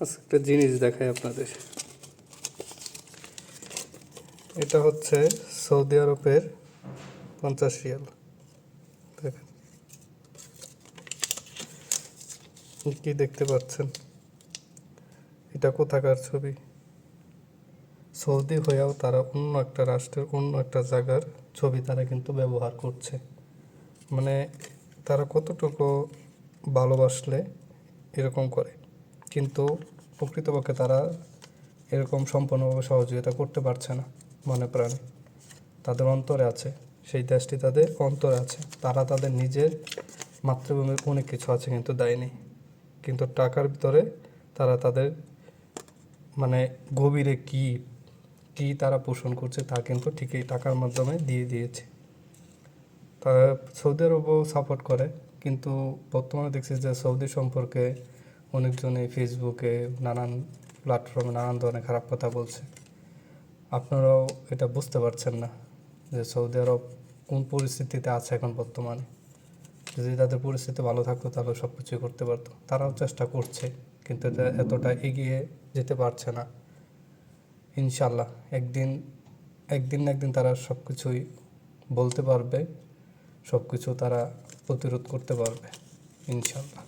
একটা জিনিস দেখাই আপনাদের। এটা হচ্ছে সৌদি আরবের পঞ্চাশ রিয়াল। দেখেন। কি দেখতে পাচ্ছেন? এটা কোথাকার ছবি? সৌদি হয়েও তারা অন্য একটা রাষ্ট্রের অন্য একটা জায়গার ছবি তারা কিন্তু ব্যবহার করছে। মানে তারা কতটুকু ভালোবাসলে এরকম করে। কিন্তু প্রকৃতপক্ষে তারা এরকম সম্পূর্ণভাবে সহযোগিতা করতে পারছে না, মনে প্রাণে। তাদের অন্তরে আছে, সেই দেশটি তাদের অন্তরে আছে। তারা তাদের নিজের মাতৃভূমির অনেক কিছু আছে কিন্তু দেয়নি। কিন্তু টাকার ভিতরে তারা তাদের মানে গভীরে কি কি তারা পোষণ করছে তা কিন্তু ঠিকই টাকার মাধ্যমে দিয়ে দিয়েছে। তারা সৌদি আরবও সাপোর্ট করে, কিন্তু বর্তমানে দেখছি যে সৌদি সম্পর্কে অনেকজনে ফেসবুকে নানান প্ল্যাটফর্মে নানান ধরনের খারাপ কথা বলছে। আপনারাও এটা বুঝতে পারছেন না যে সৌদি আরব কোন পরিস্থিতিতে আছে এখন বর্তমানে। যদি তাদের পরিস্থিতি ভালো থাকতো তাহলে সব কিছুই করতে পারতো। তারাও চেষ্টা করছে, কিন্তু এটা এতটা এগিয়ে যেতে পারছে না। ইনশাল্লাহ একদিন একদিন না একদিন তারা সব কিছুই বলতে পারবে সব কিছু তারা প্রতিরোধ করতে পারবে ইনশাল্লাহ